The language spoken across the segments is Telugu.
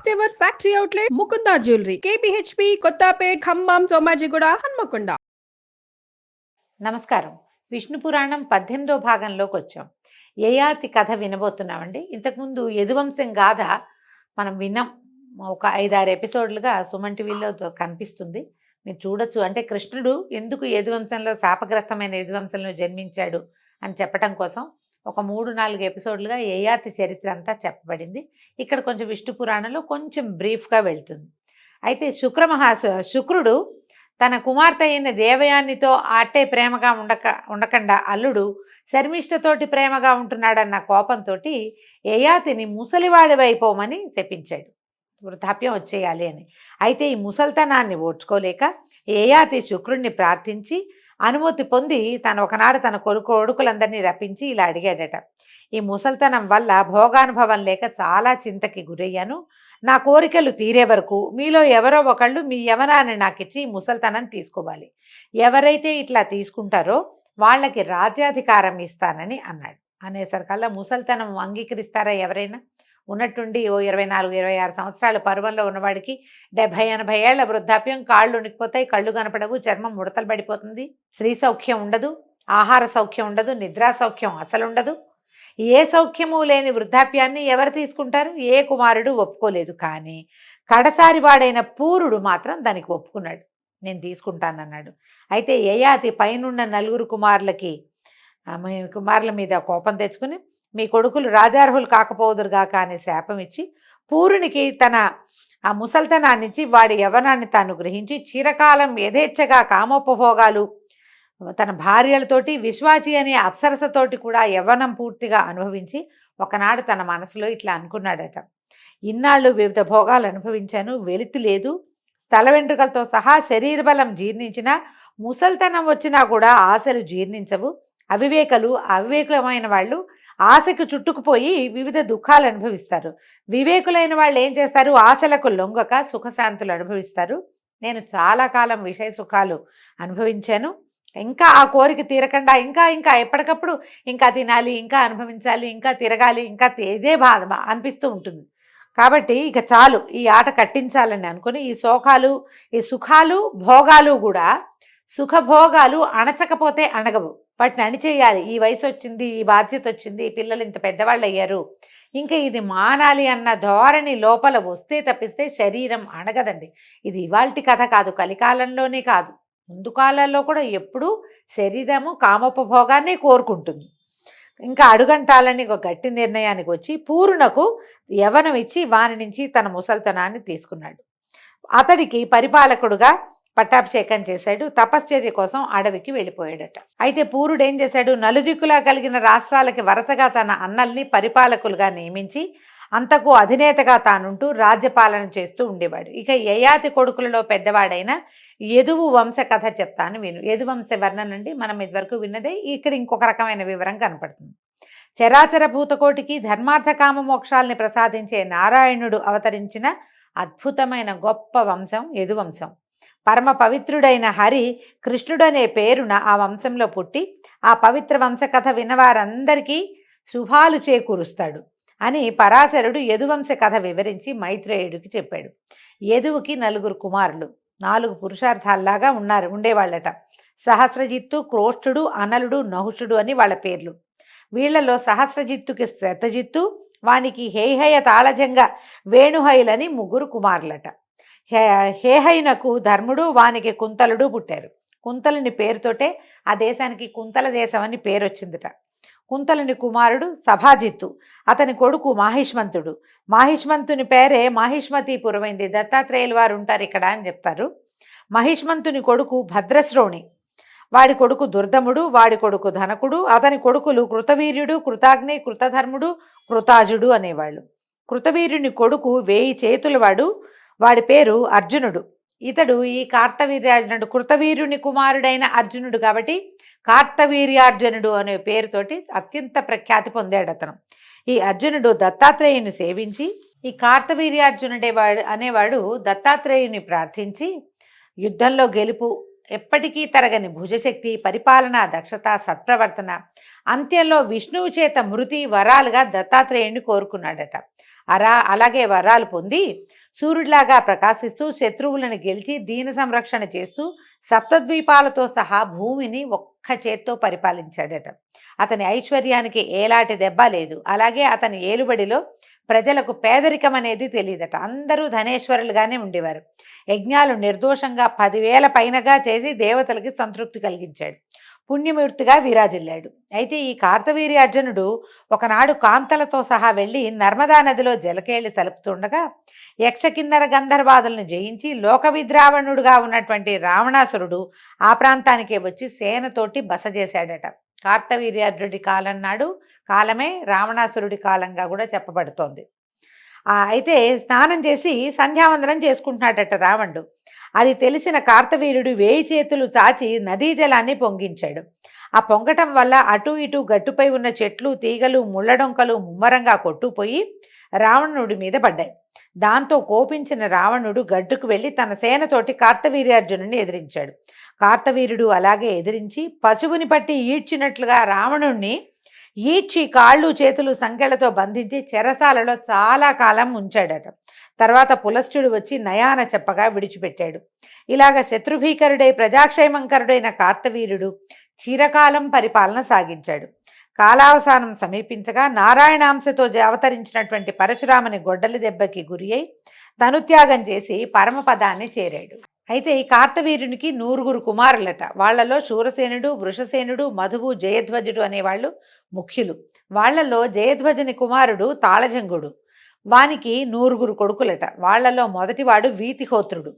First ever factory outlet Mukunda jewellery KPHB Kothapet Khammam Somajiguda Hanamkonda నమస్కారం. విష్ణు పురాణం పద్దెనిమిదో భాగంలోకి వచ్చాం. యయాతి కథ వినబోతున్నామండి? ఇంతకుముందు యదువంశం గాథ మనం విన్నాం. ఒక ఐదారు ఎపిసోడ్లుగా సుమన్ టీవీలో కనిపిస్తుంది. మీరు చూడొచ్చు. అంటే కృష్ణుడు ఎందుకు యదువంశంలో శాపగ్రస్తమైన యదువంశంలో జన్మించాడు అని చెప్పడం కోసం ఒక మూడు నాలుగు ఎపిసోడ్లుగా యయాతి చరిత్ర అంతా చెప్పబడింది. ఇక్కడ కొంచెం విష్ణు పురాణంలో కొంచెం బ్రీఫ్గా వెళ్తుంది. అయితే శుక్రమహా శుక్రుడు తన కుమార్తె అయిన దేవయానితో అట్టే ప్రేమగా ఉండక ఉండకుండా అల్లుడు శర్మిష్ఠతోటి ప్రేమగా ఉంటున్నాడన్న కోపంతో యయాతిని ముసలివాడివైపోమని శపించాడు. వృద్ధాప్యం వచ్చేయాలి అని. అయితే ఈ ముసల్తనాన్ని ఓడ్చుకోలేక యయాతి శుక్రుణ్ణి ప్రార్థించి అనుమతి పొంది తను ఒకనాడు తన కొడుకు కొడుకులందరినీ రప్పించి ఇలా అడిగాడట. ఈ ముసల్తనం వల్ల భోగానుభవం లేక చాలా చింతకి గురయ్యాను. నా కోరికలు తీరే వరకు మీలో ఎవరో ఒకళ్ళు మీ యవనాన్ని నాకు ఇచ్చి ఈ ముసల్తనం తీసుకోవాలి. ఎవరైతే ఇట్లా తీసుకుంటారో వాళ్ళకి రాజ్యాధికారం ఇస్తానని అన్నాడు. అనేసరికల్లా ముసల్తనం అంగీకరిస్తారా ఎవరైనా? ఉన్నట్టుండి ఓ ఇరవై నాలుగు ఇరవై ఆరు సంవత్సరాల పర్వంలో ఉన్నవాడికి డెబ్భై ఎనభై ఏళ్ళ వృద్ధాప్యం కాళ్ళు ఉనికిపోతాయి కళ్ళు కనపడవు చర్మం ముడతలు పడిపోతుంది స్త్రీ సౌఖ్యం ఉండదు ఆహార సౌఖ్యం ఉండదు నిద్రా సౌఖ్యం అసలు ఉండదు. ఏ సౌఖ్యము లేని వృద్ధాప్యాన్ని ఎవరు తీసుకుంటారు? ఏ కుమారుడు ఒప్పుకోలేదు కానీ కడసారి వాడైన పూరుడు మాత్రం దానికి ఒప్పుకున్నాడు. నేను తీసుకుంటానన్నాడు. అయితే యయాతి పైనున్న నలుగురు కుమారులకి కుమారుల మీద కోపం తెచ్చుకుని మీ కొడుకులు రాజార్హులు కాకపోదురుగాక అనే శాపం ఇచ్చి పూరునికి తన ఆ ముసల్తనాన్నిచ్చి వాడి యవనాన్ని తాను గ్రహించి చిరకాలం యథేచ్ఛగా కామోపభోగాలు తన భార్యలతోటి విశ్వాసి అనే అప్సరసతోటి కూడా యవ్వనం పూర్తిగా అనుభవించి ఒకనాడు తన మనసులో ఇట్లా అనుకున్నాడట. ఇన్నాళ్ళు వివిధ భోగాలు అనుభవించాను వెలితి లేదు. స్థల వెంట్రుకలతో సహా శరీర బలం జీర్ణించినా ముసల్తనం వచ్చినా కూడా ఆశలు జీర్ణించవు. అవివేకలు అవివేకులమైన వాళ్ళు ఆశకు చుట్టుకుపోయి వివిధ దుఃఖాలు అనుభవిస్తారు. వివేకులైన వాళ్ళు ఏం చేస్తారు? ఆశలకు లొంగక సుఖశాంతులు అనుభవిస్తారు. నేను చాలా కాలం విషయ సుఖాలు అనుభవించాను. ఇంకా ఆ కోరిక తీరకుండా ఇంకా ఇంకా ఎప్పటికప్పుడు ఇంకా తినాలి ఇంకా అనుభవించాలి ఇంకా తిరగాలి ఇంకా ఇదే బాధ అనిపిస్తూ ఉంటుంది. కాబట్టి ఇక చాలు ఈ ఆట కట్టించాలని అనుకుని ఈ శోకాలు ఈ సుఖాలు భోగాలు కూడా సుఖభోగాలు అణచకపోతే అణగవు. వాటిని అణిచేయాలి. ఈ వయసు వచ్చింది ఈ బాధ్యత వచ్చింది పిల్లలు ఇంత పెద్దవాళ్ళు అయ్యారు. ఇంకా ఇది మానాలి అన్న ధోరణి లోపల వస్తే తప్పిస్తే శరీరం అణగదండి. ఇది ఇవాల్టి కథ కాదు కలికాలంలోనే కాదు. ముందు కాలాల్లో కూడా ఎప్పుడూ శరీరము కామోపభోగాన్ని కోరుకుంటుంది. ఇంకా అడుగంటాలని ఒక గట్టి నిర్ణయానికి వచ్చి పూర్ణకు యవనం ఇచ్చి వాని నుంచి తన ముసల్తనాన్ని తీసుకున్నాడు. అతడికి పరిపాలకుడుగా పట్టాభిషేకం చేశాడు. తపశ్చర్య కోసం అడవికి వెళ్ళిపోయాడట. అయితే పూరుడు ఏం చేశాడు? నలుదిక్కులా కలిగిన రాష్ట్రాలకి వరసగా తన అన్నల్ని పరిపాలకులుగా నియమించి అంతకు అధినేతగా తానుంటూ రాజ్యపాలన చేస్తూ ఉండేవాడు. ఇక యయాతి కొడుకులలో పెద్దవాడైన యదువు వంశ కథ చెప్తాను విను. యదు వంశ వర్ణన అండి. మనం ఇదివరకు విన్నదే. ఇక్కడ ఇంకొక రకమైన వివరం కనపడుతుంది. చరాచర భూతకోటికి ధర్మార్థ కామ మోక్షాల్ని ప్రసాదించే నారాయణుడు అవతరించిన అద్భుతమైన గొప్ప వంశం యదువంశం పరమ పవిత్రుడైన హరి కృష్ణుడనే పేరున ఆ వంశంలో పుట్టి ఆ పవిత్ర వంశ కథ విన్నవారందరికీ శుభాలు చేకూరుస్తాడు అని పరాశరుడు యదువంశ కథ వివరించి మైత్రేయుడికి చెప్పాడు. యదువుకి నలుగురు కుమారులు నాలుగు పురుషార్థాల్లాగా ఉన్నారు ఉండేవాళ్ళట. సహస్రజిత్తు క్రోష్ఠుడు అనలుడు నహుషుడు అని వాళ్ళ పేర్లు. వీళ్ళలో సహస్రజిత్తుకి శతజిత్తు వానికి హేహయ తాళజంగ వేణుహైలని ముగ్గురు కుమారులట. హే హేహైనకు ధర్ముడు వానికి కుంతలుడు పుట్టారు. కుంతలుని పేరుతోటే ఆ దేశానికి కుంతల దేశం అని పేరు వచ్చిందిట. కుంతలుని కుమారుడు సభాజిత్తు అతని కొడుకు మాహిష్మంతుడు. మాహిష్మంతుని పేరే మాహిష్మతీపురమైంది దత్తాత్రేయుల వారు ఉంటారు ఇక్కడ అని చెప్తారు. మహిష్మంతుని కొడుకు భద్రశ్రోణి. వాడి కొడుకు దుర్దముడు వాడి కొడుకు ధనకుడు అతని కొడుకులు కృతవీర్యుడు కృతాగ్ని కృతధర్ముడు కృతాజుడు అనేవాళ్ళు. కృతవీర్యుని కొడుకు వేయి చేతులవాడు వాడి పేరు అర్జునుడు. ఇతడు ఈ కార్తవీర్యార్జునుడు కృతవీర్యుని కుమారుడైన అర్జునుడు కాబట్టి కార్తవీర్యార్జునుడు అనే పేరుతోటి అత్యంత ప్రఖ్యాతి పొందాడు అతను. ఈ అర్జునుడు దత్తాత్రేయుని సేవించి ఈ కార్తవీర్యార్జునుడే వాడు అనేవాడు దత్తాత్రేయుని ప్రార్థించి యుద్ధంలో గెలుపు ఎప్పటికీ తరగని భుజశక్తి పరిపాలన దక్షత సత్ప్రవర్తన అంత్యంలో విష్ణువు చేత మృతి వరాలుగా దత్తాత్రేయుని కోరుకున్నాడట. అరా అలాగే వరాలు పొంది సూర్యుడిలాగా ప్రకాశిస్తూ శత్రువులను గెలిచి దీన సంరక్షణ చేస్తూ సప్తద్వీపాలతో సహా భూమిని ఒక్క చేత్తో పరిపాలించాడట. అతని ఐశ్వర్యానికి ఏలాంటి దెబ్బ లేదు. అలాగే అతని ఏలుబడిలో ప్రజలకు పేదరికం అనేది తెలియదట. అందరూ ధనేశ్వరులుగానే ఉండేవారు. యజ్ఞాలు నిర్దోషంగా పదివేల పైనగా చేసి దేవతలకి సంతృప్తి కలిగించాడు. పుణ్యమూర్తిగా విరాజిల్లాడు. అయితే ఈ కార్తవీర్య అర్జునుడు ఒకనాడు కాంతలతో సహా వెళ్ళి నర్మదా నదిలో జలకేళి తలుపుతుండగా యక్షకిన్నర గంధర్వాదులను జయించి లోక విద్రావణుడుగా ఉన్నటువంటి రావణాసురుడు ఆ ప్రాంతానికే వచ్చి సేనతోటి బస చేశాడట. కార్తవీర్యార్జుడి కాలం నాడు కాలమే రావణాసురుడి కాలంగా కూడా చెప్పబడుతోంది. అయితే స్నానం చేసి సంధ్యావందనం చేసుకుంటున్నాడట రావణుడు. అది తెలిసిన కార్తవీరుడు వేయి చేతులు చాచి నదీ జలాన్ని పొంగించాడు. ఆ పొంగటం వల్ల అటు ఇటు గట్టుపై ఉన్న చెట్లు తీగలు ముళ్ళడొంకలు ముమ్మరంగా కొట్టుపోయి రావణుడి మీద పడ్డాయి. దాంతో కోపించిన రావణుడు గడ్డుకు వెళ్ళి తన సేనతోటి కార్తవీర్యార్జునుడిని ఎదిరించాడు. కార్తవీరుడు అలాగే ఎదిరించి పశువుని పట్టి ఈడ్చినట్లుగా రావణుణ్ణి ఈడ్చి కాళ్ళు చేతులు సంఖ్యలతో బంధించి చెరసాలలో చాలా కాలం ఉంచాడట. తర్వాత పులస్తుడు వచ్చి నయాన చెప్పగా విడిచిపెట్టాడు. ఇలాగ శత్రుభీకరుడై ప్రజాక్షేమంకరుడైన కార్తవీరుడు చిరకాలం పరిపాలన సాగించాడు. కాలావసానం సమీపించగా నారాయణాంశతో అవతరించినటువంటి పరశురాముని గొడ్డలి దెబ్బకి గురి అయి తనుత్యాగం చేసి పరమపదాన్ని చేరాడు. అయితే ఈ కార్తవీరునికి నూరుగురు కుమారులట. వాళ్ళలో శూరసేనుడు వృషసేనుడు మధువు జయధ్వజుడు అనేవాళ్ళు ముఖ్యులు. వాళ్ళలో జయధ్వజుని కుమారుడు తాళజంగుడు. వానికి నూరుగురు కొడుకులట. వాళ్ళలో మొదటివాడు వీతిహోత్రుడు.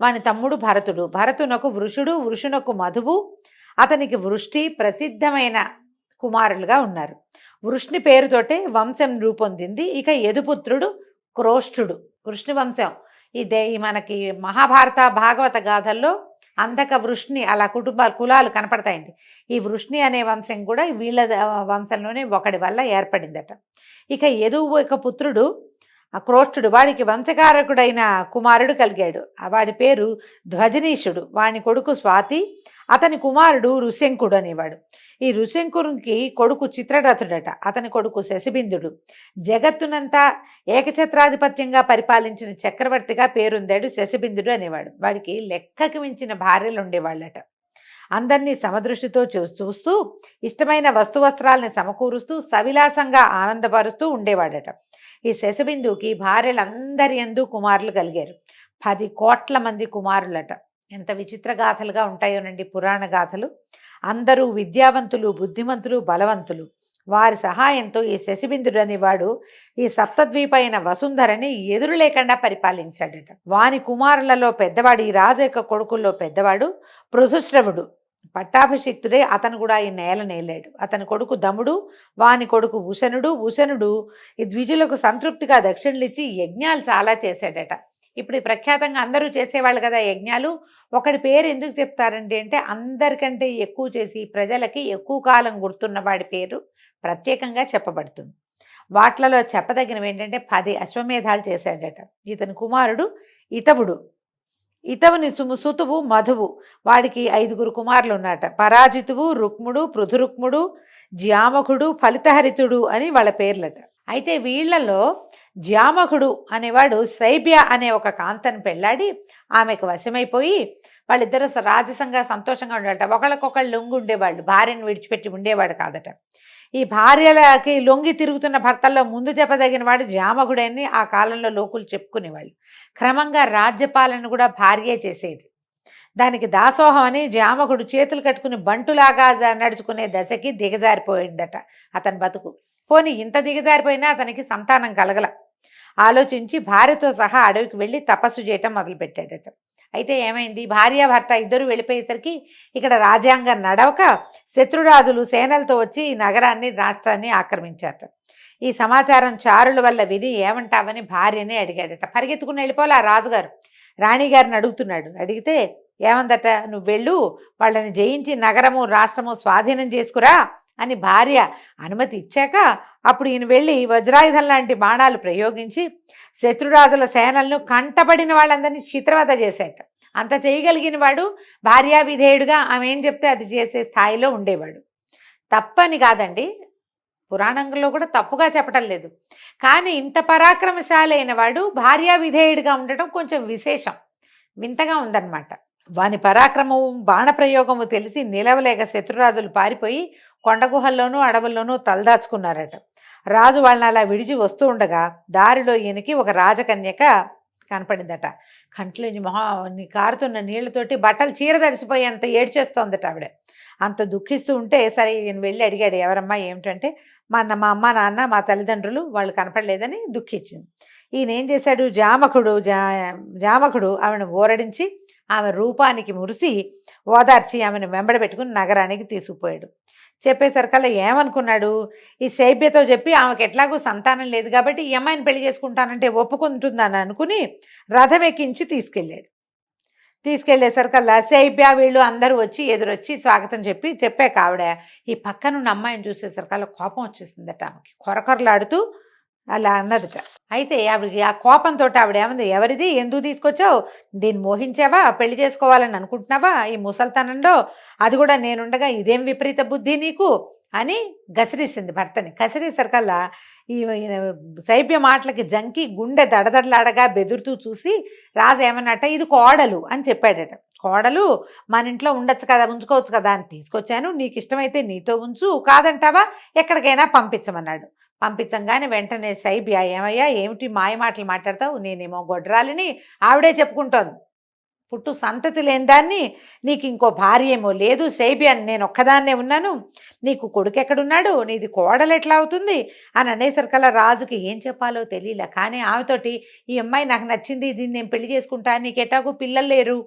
వాని తమ్ముడు భరతుడు. భరతునకు వృషుడు వృషునకు మధువు. అతనికి వృష్టి ప్రసిద్ధమైన కుమారులుగా ఉన్నారు. వృష్ణి పేరుతోటే వంశం రూపొందింది. ఇక యదుపుత్రుడు క్రోష్ఠుడు. వృష్ణి వంశం ఇదే మనకి మహాభారత భాగవత గాథల్లో అంధక వృష్ణి అలా కుటుంబ కులాలు కనపడతాయండి. ఈ వృష్ణి అనే వంశం కూడా వీళ్ళ వంశంలోనే ఒకడి వల్ల ఏర్పడిందట. ఇక యదువు ఒక పుత్రుడు ఆ క్రోష్ఠుడు వాడికి వంశకారకుడైన కుమారుడు కలిగాడు. వాడి పేరు ధ్వజనీషుడు వాని కొడుకు స్వాతి అతని కుమారుడు ఋశంకుడు అనేవాడు. ఈ ఋశంకునికి కొడుకు చిత్రరథుడట. అతని కొడుకు శశిబిందుడు. జగత్తునంతా ఏకఛత్రాధిపత్యంగా పరిపాలించిన చక్రవర్తిగా పేరుందాడు శశిబిందుడు అనేవాడు. వాడికి లెక్కకి మించిన భార్యలు ఉండేవాళ్ళట. అందరినీ సమదృష్టితో చూ చూస్తూ ఇష్టమైన వస్తువస్త్రాలని సమకూరుస్తూ సవిలాసంగా ఆనందపరుస్తూ ఉండేవాడట. ఈ శశబిందుకి భార్యలందరి ఎందు కుమారులు కలిగారు. పది కోట్ల మంది కుమారులట. ఎంత విచిత్ర గాథలుగా ఉంటాయోనండి పురాణ గాథలు. అందరూ విద్యావంతులు బుద్ధిమంతులు బలవంతులు. వారి సహాయంతో ఈ శశిబిందుడు అనేవాడు ఈ సప్తద్వీపైన వసుంధరని ఎదురు లేకుండా పరిపాలించాడట. వాని కుమారులలో పెద్దవాడు ఈ రాజు యొక్క కొడుకుల్లో పెద్దవాడు పృథుశ్రవుడు. పట్టాభిషిక్తుడే అతను కూడా ఈ నేల నేలాడు. అతని కొడుకు దముడు వాని కొడుకు భూషణుడు భూషణుడు ఈ ద్విజులకు సంతృప్తిగా దక్షిణలిచ్చి యజ్ఞాలు చాలా చేశాడట. ఇప్పుడు ప్రఖ్యాతంగా అందరూ చేసేవాళ్ళు కదా యజ్ఞాలు. ఒకడి పేరు ఎందుకు చెప్తారండి అంటే అందరికంటే ఎక్కువ చేసి ప్రజలకి ఎక్కువ కాలం గుర్తున్న వాడి పేరు ప్రత్యేకంగా చెప్పబడుతుంది. వాట్లలో చెప్పదగినవి ఏంటంటే పది అశ్వమేధాలు చేశాడట. ఇతని కుమారుడు ఇతవుడు. ఇతవుని సుము సుతువు మధువు. వాడికి ఐదుగురు కుమారులు ఉన్నట పరాజితువు రుక్ముడు పృథురుక్ముడు జ్యామకుడు ఫలితహరితుడు అని వాళ్ళ పేర్లట. అయితే వీళ్ళలో జ్యామకుడు అనేవాడు సైబ్య అనే ఒక కాంతను పెళ్ళాడి ఆమెకు వశమైపోయి వాళ్ళిద్దరూ రాజసంగా సంతోషంగా ఉండాలట ఒకళ్ళకొకళ్ళు లొంగు ఉండేవాళ్ళు భార్యను విడిచిపెట్టి ఉండేవాడు కాదట. ఈ భార్యలకి లొంగి తిరుగుతున్న భర్తల్లో ముందు చెప్పదగిన వాడు జామగుడని ఆ కాలంలో లోకులు చెప్పుకునేవాళ్ళు. క్రమంగా రాజ్యపాలన కూడా భార్యే చేసేది. దానికి దాసోహం అని జామకుడు చేతులు కట్టుకుని బంటులాగా నడుచుకునే దశకి దిగజారిపోయిందట అతని బతుకు. పోని ఇంత దిగజారిపోయినా అతనికి సంతానం కలగల. ఆలోచించి భార్యతో సహా అడవికి వెళ్ళి తపస్సు చేయటం మొదలుపెట్టాడట. అయితే ఏమైంది? భార్య భర్త ఇద్దరు వెళ్ళిపోయేసరికి ఇక్కడ రాజ్యాంగం నడవక శత్రురాజులు సేనలతో వచ్చి నగరాన్ని రాష్ట్రాన్ని ఆక్రమించారట. ఈ సమాచారం చారుల వల్ల విని ఏమంటావని భార్యని అడిగాడట. పరిగెత్తుకుని వెళ్ళిపోలే ఆ రాజుగారు. రాణిగారిని అడుగుతున్నాడు. అడిగితే ఏమందట? నువ్వు వెళ్ళు. వాళ్ళని జయించి నగరము రాష్ట్రము స్వాధీనం చేసుకురా. అని భార్య అనుమతి ఇచ్చాక అప్పుడు ఈయన వెళ్ళి వజ్రాయుధం లాంటి బాణాలు ప్రయోగించి శత్రురాజుల సేనలను కంటపడిన వాళ్ళందరినీ చిత్రవత చేశాట అంత చేయగలిగిన వాడు భార్యా విధేయుడుగా ఆమె ఏం చెప్తే అది చేసే స్థాయిలో ఉండేవాడు. తప్పని కాదండి. పురాణంలో కూడా తప్పుగా చెప్పటం లేదు. కానీ ఇంత పరాక్రమశాలి అయిన వాడు భార్యా విధేయుడిగా ఉండటం కొంచెం విశేషం. వింతగా ఉందన్నమాట. వాని పరాక్రమము బాణప్రయోగము తెలిసి నిలవలేక శత్రురాజులు పారిపోయి కొండ గుహల్లోనూ అడవుల్లోనూ తలదాచుకున్నారట. రాజు వాళ్ళని అలా విడిచి వస్తూ ఉండగా దారిలో ఈయనకి ఒక రాజకన్యక కనపడిందట. కంట్లోని మొహం నీ కారుతున్న నీళ్ళతోటి బట్టలు చీర తడిసిపోయేంత ఏడ్చేస్తోందట ఆవిడ. అంత దుఃఖిస్తూ ఉంటే సరే ఈయన వెళ్ళి అడిగాడు ఎవరమ్మా ఏమిటంటే మా అన్న మా అమ్మ నాన్న మా తల్లిదండ్రులు వాళ్ళు కనపడలేదని దుఃఖించింది. ఈయన ఏం చేశాడు జామకుడు జా జామకుడు ఆమెను ఊరడించి ఆమె రూపానికి మురిసి ఓదార్చి ఆమెను వెంబడబెట్టుకుని నగరానికి తీసుకుపోయాడు. చెప్పేసరికల్లా ఏమనుకున్నాడు? ఈ శైబ్యతో చెప్పి ఆమెకు ఎట్లాగూ సంతానం లేదు కాబట్టి ఈ అమ్మాయిని పెళ్ళి చేసుకుంటానంటే ఒప్పుకుంటుందని అనుకుని రథం ఎక్కించి తీసుకెళ్ళాడు. తీసుకెళ్ళేసరికల్లా శైబ్య వీళ్ళు అందరూ వచ్చి ఎదురొచ్చి స్వాగతం చెప్పి చెప్పాక ఆవిడ ఈ పక్కనున్న అమ్మాయిని చూసేసరికల్లా కోపం వచ్చేసిందట ఆమెకి. కొరకొరలాడుతూ అలా అన్నదట. అయితే ఆవిడకి ఆ కోపంతో ఆవిడ ఏమంది ఎవరిది? ఎందుకు తీసుకొచ్చావు? దీన్ని మోహించావా? పెళ్ళి చేసుకోవాలని అనుకుంటున్నావా? ఈ ముసల్తనంలో అది కూడా నేనుండగా ఇదేం విపరీత బుద్ధి నీకు? అని గసిరిసింది భర్తని. గసిరేసరికల్లా ఈ ఈయన మాటలకి జంకి గుండె దడదడలాడగా బెదురుతూ చూసి రాజు ఏమన్నట్ట ఇది కోడలు అని చెప్పాడట. కోడలు? మన ఇంట్లో ఉండొచ్చు కదా ఉంచుకోవచ్చు కదా అని తీసుకొచ్చాను. నీకు ఇష్టమైతే నీతో ఉంచు కాదంటావా? ఎక్కడికైనా పంపించమన్నాడు. పంపించంగానే వెంటనే సైబియా ఏమయ్యా ఏమిటి మాయ మాటలు మాట్లాడతావు? నేనేమో గొడ్రాలిని ఆవిడే చెప్పుకుంటోంది. పుట్టు సంతతి లేని దాన్ని నీకు ఇంకో భార్య ఏమో లేదు సైబియా నేను ఒక్కదాన్నే ఉన్నాను. నీకు కొడుకు ఎక్కడున్నాడు? నీది కోడలు ఎట్లా అవుతుంది? అని అనేసరికల్లా రాజుకి ఏం చెప్పాలో తెలియలే. కానీ ఆమెతోటి ఈ అమ్మాయి నాకు నచ్చింది దీన్ని నేను పెళ్ళి చేసుకుంటా నీకు ఎటాకు పిల్లలు లేరు.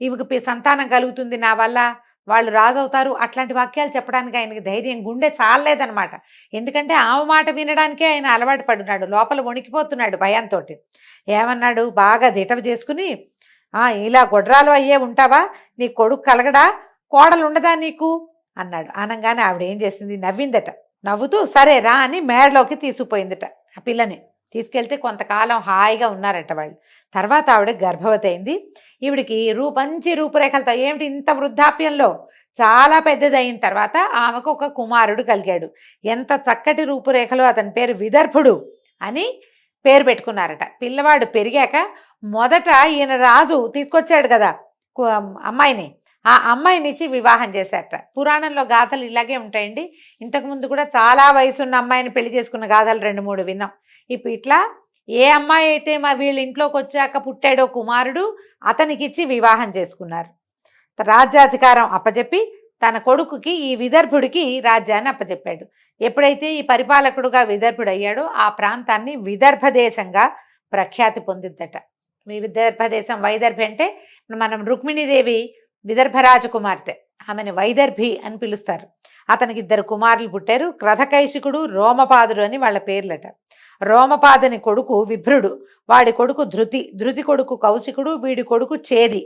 ఇవికి సంతానం కలుగుతుంది నా వల్ల. వాళ్ళు రాజు అవుతారు అట్లాంటి వాక్యాలు చెప్పడానికి ఆయనకి ధైర్యం గుండె చాలలేదనమాట ఎందుకంటే ఆమె మాట వినడానికే ఆయన అలవాటు పడున్నాడు లోపల వణికిపోతున్నాడు భయంతో ఏమన్నాడు? బాగా దిటవ చేసుకుని "ఆ, ఇలా గొడ్రాలు అయ్యే ఉంటావా? నీ కొడుకు కలగడా? కోడలు ఉండదా నీకు? అన్నాడు. అనగానే ఆవిడ ఏం చేసింది? నవ్విందట. నవ్వుతూ సరే రా అని మేడలోకి తీసుకుపోయిందట ఆ పిల్లని. తీసుకెళ్తే కొంతకాలం హాయిగా ఉన్నారట వాళ్ళు. తర్వాత ఆవిడ గర్భవతి అయింది. ఈవిడికి రూ మంచి రూపురేఖలతో ఏమిటి ఇంత వృద్ధాప్యంలో? చాలా పెద్దది అయిన తర్వాత ఆమెకు ఒక కుమారుడు కలిగాడు. ఎంత చక్కటి రూపురేఖలు అతని పేరు విదర్భుడు అని పేరు పెట్టుకున్నారట. పిల్లవాడు పెరిగాక మొదట ఈయన రాజు తీసుకొచ్చాడు కదా అమ్మాయిని. ఆ అమ్మాయిని ఇచ్చి వివాహం చేశారట. పురాణంలో గాథలు ఇలాగే ఉంటాయండి. ఇంతకుముందు కూడా చాలా వయసున్న అమ్మాయిని పెళ్ళి చేసుకున్న గాథలు రెండు మూడు విన్నాం. ఇప్పుడు ఇట్లా ఏ అమ్మాయి అయితే మా వీళ్ళ ఇంట్లోకి వచ్చాక పుట్టాడో కుమారుడు అతనికి ఇచ్చి వివాహం చేసుకున్నారు. రాజ్యాధికారం అప్పచెప్పి తన కొడుకుకి ఈ విదర్భుడికి రాజ్యాన్ని అప్పచెప్పాడు ఎప్పుడైతే ఈ పరిపాలకుడుగా విదర్భుడు అయ్యాడో ఆ ప్రాంతాన్ని విదర్భ దేశంగా ప్రఖ్యాతి పొందిద్దట. మీ విదర్భ దేశం వైదర్భి అంటే మనం రుక్మిణీదేవి విదర్భ రాజకుమార్తె. ఆమెను వైదర్భి అని పిలుస్తారు. అతనికి ఇద్దరు కుమారులు పుట్టారు. క్రథకైశికుడు రోమపాదుడు అని వాళ్ళ పేర్లట. రోమపాదని కొడుకు విభ్రుడు వాడి కొడుకు ధృతి ధృతి కొడుకు కౌశికుడు వీడి కొడుకు చేది.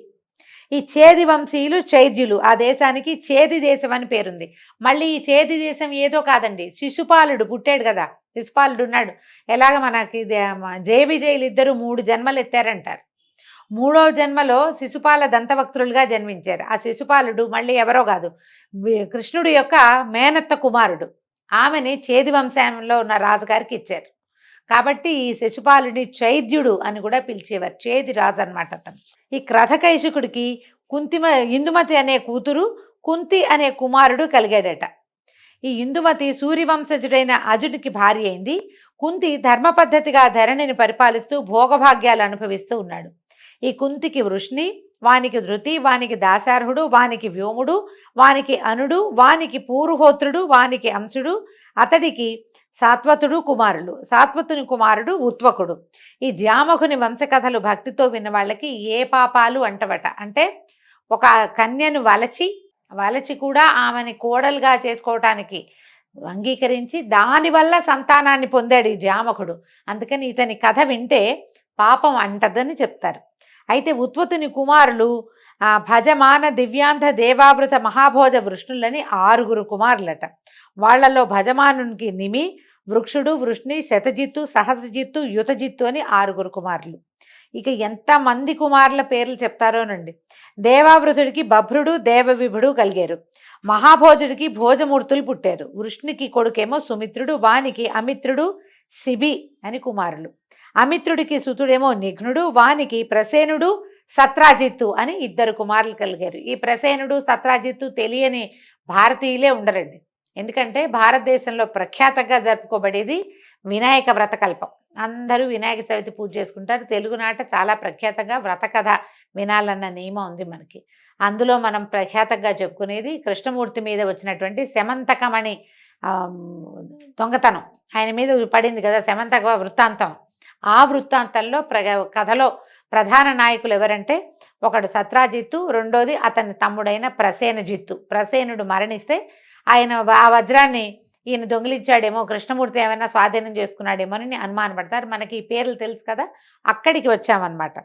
ఈ చేది వంశీయులు చైద్యులు ఆ దేశానికి చేది దేశం అని పేరుంది. మళ్ళీ ఈ చేది దేశం ఏదో కాదండి శిశుపాలుడు పుట్టాడు కదా శిశుపాలుడు ఉన్నాడు. ఎలాగ మనకి ఇది, జయ విజయులు ఇద్దరు మూడు జన్మలు ఎత్తారంటారు మూడో జన్మలో శిశుపాల దంతవక్తులుగా జన్మించారు. ఆ శిశుపాలుడు మళ్ళీ ఎవరో కాదు. కృష్ణుడి యొక్క మేనత్త కుమారుడు. ఆమెని చేది వంశంలో ఉన్న రాజుగారికి ఇచ్చారు. కాబట్టి ఈ శిశుపాలుని చైద్యుడు అని కూడా పిలిచేవారు. చేది రాజు అనమాట అతను. ఈ క్రథకైశకుడికి కుంతిమ ఇందుమతి అనే కూతురు కుంతి అనే కుమారుడు కలిగాడట. ఈ ఇందుమతి సూర్యవంశజుడైన అజుడికి భార్య అయింది. కుంతి ధర్మ పద్ధతిగా ధరణిని పరిపాలిస్తూ భోగభాగ్యాలు అనుభవిస్తూ ఉన్నాడు. ఈ కుంతికి వృష్ణి వానికి ధృతి వానికి దాశార్హుడు వానికి వ్యోముడు వానికి అనుడు వానికి పూర్వహోత్రుడు వానికి అంశుడు అతడికి సాత్వతుడు కుమారులు సాత్వతుని కుమారుడు ఉత్వకుడు. ఈ జామకుని వంశకథలు భక్తితో విన్న వాళ్ళకి ఏ పాపాలు అంటవట. అంటే ఒక కన్యను వలచి వలచి కూడా ఆమెని కోడలుగా చేసుకోవటానికి అంగీకరించి దానివల్ల సంతానాన్ని పొందాడు ఈ జామకుడు. అందుకని ఇతని కథ వింటే పాపం అంటదని చెప్తారు. అయితే ఉత్వతుని కుమారులు భజమాన దివ్యాంధ దేవావృత మహాభోజ వృష్ణులని ఆరుగురు కుమారులట. వాళ్ళలో భజమానునికి నిమి వృక్షుడు వృష్ణి శతజిత్తు సహస్రజిత్తు యుతజిత్తు అని ఆరుగురు కుమారులు. ఇక ఎంతమంది కుమారుల పేర్లు చెప్తారోనండి? దేవావృతుడికి బభ్రుడు దేవవిభుడు కలిగారు. మహాభోజుడికి భోజమూర్తులు పుట్టారు. వృష్ణికి కొడుకేమో సుమిత్రుడు వానికి అమిత్రుడు శిబి అని కుమారులు. అమిత్రుడికి సుతుడేమో నిఘ్నుడు వానికి ప్రసేనుడు సత్రాజిత్తు అని ఇద్దరు కుమారులు కలిగారు. ఈ ప్రసేనుడు సత్రాజిత్తు తెలియని భారతీయులే ఉండరండి. ఎందుకంటే భారతదేశంలో ప్రఖ్యాతంగా జరుపుకోబడేది వినాయక వ్రతకల్పం అందరూ వినాయక చవితి పూజ చేసుకుంటారు. తెలుగునాట చాలా ప్రఖ్యాతంగా వ్రత కథ వినాలన్న నియమం ఉంది మనకి. అందులో మనం ప్రఖ్యాతంగా చెప్పుకునేది కృష్ణమూర్తి మీద వచ్చినటువంటి శమంతకమణి దొంగతనం. ఆయన మీద పడింది కదా శమంతక వృత్తాంతం. ఆ వృత్తాంతంలో ప్రగ కథలో ప్రధాన నాయకులు ఎవరంటే ఒకడు సత్రాజిత్తు రెండోది అతని తమ్ముడైన ప్రసేనజిత్తు. ప్రసేనుడు మరణిస్తే ఆయన ఆ వజ్రాన్ని ఈయన దొంగిలించాడేమో కృష్ణమూర్తి ఏమైనా స్వాధీనం చేసుకున్నాడేమో అని అనుమానపడతారు మనకి ఈ పేర్లు తెలుసు కదా అక్కడికి వచ్చామన్నమాట.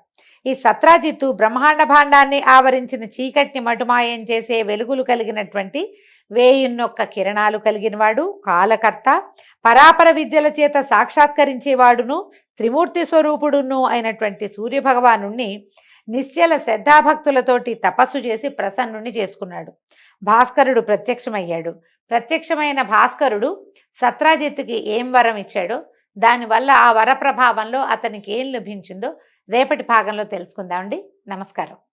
ఈ సత్రాజిత్తు బ్రహ్మాండ భాండాన్ని ఆవరించిన చీకటిని మటుమాయం చేసే వెలుగులు కలిగినటువంటి వేయున్నొక్క కిరణాలు కలిగినవాడు కాలకర్త పరాపర విద్యల చేత సాక్షాత్కరించేవాడును త్రిమూర్తి స్వరూపుడును అయినటువంటి సూర్యభగవాను నిశ్చల శ్రద్ధాభక్తులతోటి తపస్సు చేసి ప్రసన్నుణ్ణి చేసుకున్నాడు. భాస్కరుడు ప్రత్యక్షమయ్యాడు. ప్రత్యక్షమైన భాస్కరుడు సత్రాజిత్తుకి ఏం వరం ఇచ్చాడో దానివల్ల ఆ వర ప్రభావంలో అతనికి ఏం లభించిందో రేపటి భాగంలో తెలుసుకుందామండి. నమస్కారం.